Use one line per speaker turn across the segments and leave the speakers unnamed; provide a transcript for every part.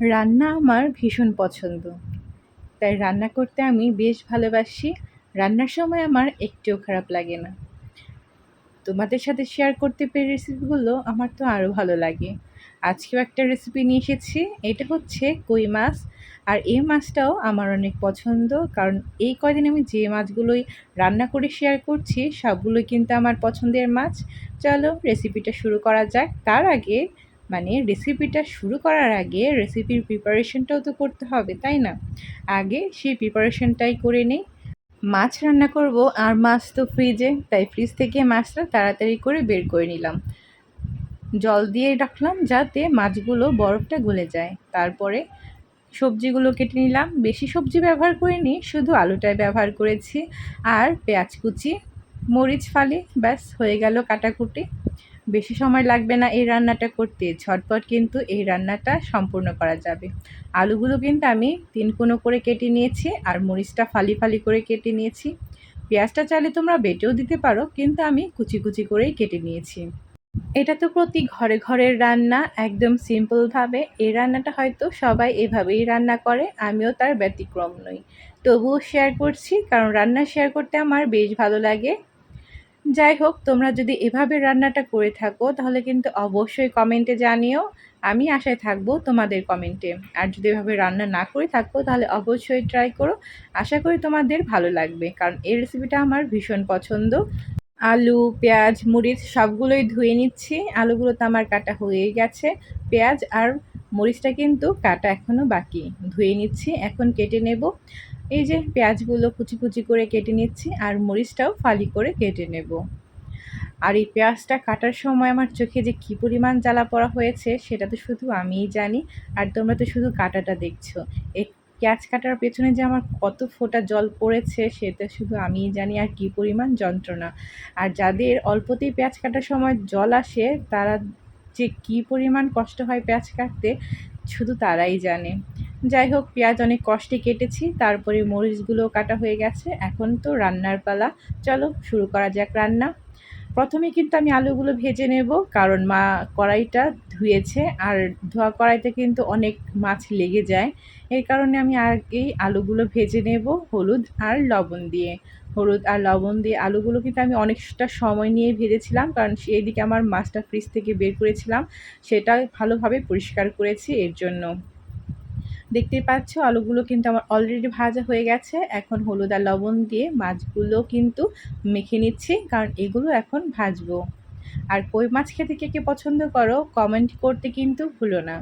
রান্না আমার ভীষণ পছন্দ। তাই রান্না করতে আমি বেশ ভালোবাসি। রান্নার সময় আমার একটুও খারাপ লাগে না। তোমাদের সাথে শেয়ার করতে পেরে রেসিপিগুলো আমার তো আরও ভালো লাগে। আজকেও একটা রেসিপি নিয়ে এসেছি। এটা হচ্ছে কই মাছ। আর এই মাছটাও আমার অনেক পছন্দ। কারণ এই কয়দিন আমি যে মাছগুলোই রান্না করে শেয়ার করছি, সবগুলোই কিন্তু আমার পছন্দের মাছ। চলো রেসিপিটা শুরু করা যাক। তার আগে মানে রেসিপিটা শুরু করার আগে রেসিপির প্রিপারেশনটাও তো করতে হবে, তাই না? আগে সেই প্রিপারেশনটাই করে নেই। মাছ রান্না করব, আর মাছ তো ফ্রিজে তাই ফ্রিজ থেকে মাছটা তাড়াতাড়ি করে বের করে নিলাম। জল দিয়ে রাখলাম যাতে মাছগুলো বরফটা গলে যায়। তারপরে সবজিগুলো কেটে নিলাম। বেশি সবজি ব্যবহার করিনি, শুধু আলুটাই ব্যবহার করেছি। আর পেঁয়াজ কুচি, মরিচ ফালি, ব্যাস, হয়ে গেল কাটাকুটি। বেশি সময় লাগবে না এই রান্নাটা করতে। ঝটপট কিন্তু এই রান্নাটা সম্পূর্ণ করা যাবে। আলুগুলো কিন্তু আমি তিন কোনো করে কেটে নিয়েছি আর মরিচটা ফালি ফালি করে কেটে নিয়েছি। পেঁয়াজটা চাইলে তোমরা বেটেও দিতে পারো, কিন্তু আমি কুচি কুচি করেই কেটে নিয়েছি। এটা তো প্রতি ঘরে ঘরের রান্না, একদম সিম্পলভাবে। এই রান্নাটা হয়তো সবাই এভাবেই রান্না করে, আমিও তার ব্যতিক্রম নই। তবুও শেয়ার করছি, কারণ রান্না শেয়ার করতে আমার বেশ ভালো লাগে। যাই হোক তোমরা যদি এভাবে রান্নাটা করে থাকো, তাহলে কিন্তু অবশ্যই কমেন্টে জানিও। আমি আশায় থাকব তোমাদের কমেন্টে। আর যদি এভাবে রান্না না করে থাকো, তাহলে অবশ্যই ট্রাই করো। আশা করি তোমাদের ভালো লাগবে, কারণ এই রেসিপিটা আমার ভীষণ পছন্দ। আলু, পেঁয়াজ, মরিচ সবগুলোই ধুয়ে নিচ্ছি। আলুগুলো তো আমার কাটা হয়ে গেছে। পেঁয়াজ আর মরিচটা কিন্তু কাটা এখনও বাকি। ধুয়ে নিচ্ছি, এখন কেটে নেব। এই যে পেঁয়াজগুলো কুচি কুচি করে কেটে নিচ্ছি আর মরিচটাও ফালি করে কেটে নেব। আর এই পেঁয়াজটা কাটার সময় আমার চোখে যে কী পরিমাণ জ্বালা পড়া হয়েছে সেটা তো শুধু আমিই জানি। আর তোমরা তো শুধু কাটাটা দেখছ। এই পেঁয়াজ কাটার পেছনে যে আমার কত ফোঁটা জল পড়েছে সেটা শুধু আমিই জানি আর কী পরিমাণ যন্ত্রণা। আর যাদের অল্পতেই পেঁয়াজ কাটার সময় জল আসে, তারা যে কী পরিমাণ কষ্ট হয় পেঁয়াজ কাটতে, শুধু তারাই জানে। যাই হোক, পেঁয়াজ অনেক কষ্টে কেটেছি, তারপরে মরিচগুলো কাটা হয়ে গেছে, এখন তো রান্নার পালা। চলো, শুরু করা যাক রান্না। প্রথমে কিন্তু আমি আলুগুলো ভেজে নেব, কারণ মা কড়াইটা ধুয়েছে, আর ধোয়া কড়াইতে কিন্তু অনেক মাছ লেগে যায়। এই কারণে আমি আগেই আলুগুলো ভেজে নেব, হলুদ আর লবণ দিয়ে। হলুদ আর লবণ দিয়ে আলুগুলো কিন্তু আমি অনেকটা সময় নিয়ে ভেজেছিলাম, কারণ সেই দিকে আমার মাছটা ফ্রিজ থেকে বের করেছিলাম, সেটা ভালোভাবে পরিষ্কার করেছি, এর জন্য। দেখতেই পাচ্ছ, আলুগুলো কিন্তু আমার অলরেডি ভাজা হয়ে গেছে। এখন হলুদ আর লবণ দিয়ে মাছগুলো কিন্তু মেখে নিচ্ছি, কারণ এগুলো এখন ভাজবো। আর কই মাছ খেতে কে কে পছন্দ করো কমেন্ট করতে কিন্তু ভুলো না।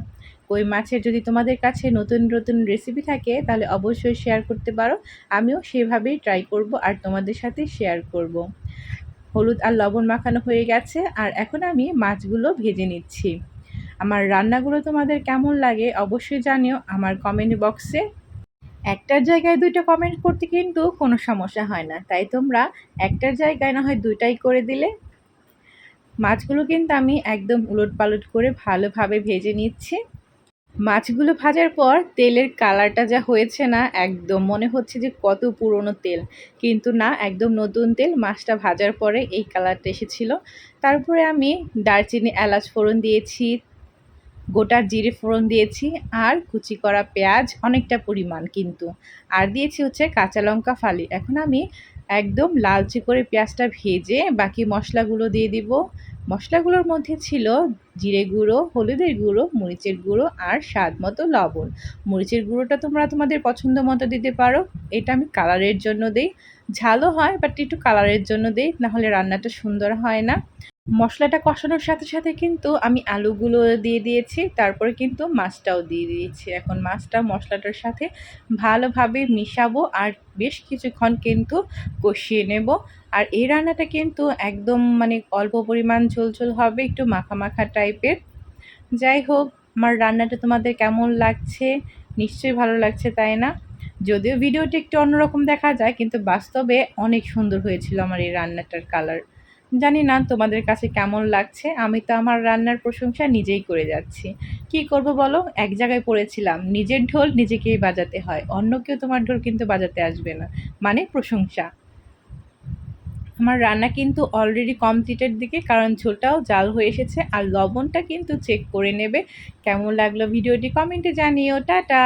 কই মাছের যদি তোমাদের কাছে নতুন নতুন রেসিপি থাকে, তাহলে অবশ্যই শেয়ার করতে পারো। আমিও সেভাবেই ট্রাই করব আর তোমাদের সাথে শেয়ার করব। হলুদ আর লবণ মাখানো হয়ে গেছে, আর এখন আমি মাছগুলো ভেজে নিচ্ছি। আমার রান্নাগুলো তোমাদের কেমন লাগে অবশ্যই জানিও আমার কমেন্ট বক্সে একটার জায়গায় দুইটা কমেন্ট করতে কিন্তু কোনো সমস্যা হয় না, তাই তোমরা একটার জায়গায় না হয় দুইটাই করে দিলে। মাছগুলো কিন্তু আমি একদম উলট পালট করে ভালোভাবে ভেজে নিচ্ছি। মাছগুলো ভাজার পর তেলের কালারটা যা হয়েছে না, একদম মনে হচ্ছে যে কত পুরনো তেল। কিন্তু না, একদম নতুন তেল। মাছটা ভাজার পরে এই কালারটা এসেছিল। তারপরে আমি দারচিনি এলাচ ফোড়ন দিয়েছি গোটা জিরে ফোড়ন দিয়েছি আর কুচি করা পেঁয়াজ অনেকটা পরিমাণ কিন্তু। আর দিয়েছি হচ্ছে কাঁচা লঙ্কা ফালি। এখন আমি একদম লালচে করে পেঁয়াজটা ভেজে বাকি মশলাগুলো দিয়ে দিব। মশলাগুলোর মধ্যে ছিল জিরে গুঁড়ো, হলুদের গুঁড়ো, মরিচের গুঁড়ো আর স্বাদ মতো লবণ। মরিচের গুঁড়োটা তোমরা তোমাদের পছন্দ মতো দিতে পারো। এটা আমি কালারের জন্য দিই। ঝালও হয় বাট একটু কালারের জন্য দিই, নাহলে রান্নাটা সুন্দর হয় না। মশলাটা কষানোর সাথে সাথে কিন্তু আমি আলুগুলো দিয়ে দিয়েছি, তারপরে কিন্তু মাছটাও দিয়ে দিয়েছি। এখন মাছটা মশলাটার সাথে ভালোভাবে মিশাবো আর বেশ কিছুক্ষণ কিন্তু কষিয়ে নেব। আর এই রান্নাটা কিন্তু একদম মানে অল্প পরিমাণ ঝোল ঝোল হবে, একটু মাখা মাখা টাইপের। যাই হোক, আমার রান্নাটা তোমাদের কেমন লাগছে? নিশ্চয়ই ভালো লাগছে, তাই না? যদিও ভিডিওটি একটু অন্যরকম দেখা যায়, কিন্তু বাস্তবে অনেক সুন্দর হয়েছিল আমার এই রান্নাটার কালার জানি না তোমাদের কাছে কেমন লাগছে, আমি তো আমার রান্নার প্রশংসা নিজেই করে যাচ্ছি। কি করব বলো? এক জায়গায় পড়েছিলাম, নিজের ঢোল নিজেকেই বাজাতে হয়, অন্য কেউ তোমার ঢোল কিন্তু বাজাতে আসবে না মানে প্রশংসা। আমার রান্না কিন্তু অলরেডি কমপ্লিটের দিকে, কারণ ঝোলটাও জাল হয়ে এসেছে, আর লবণটা কিন্তু চেক করে নেবে। কেমন লাগল ভিডিওটি কমেন্টে জানিও, টাটা!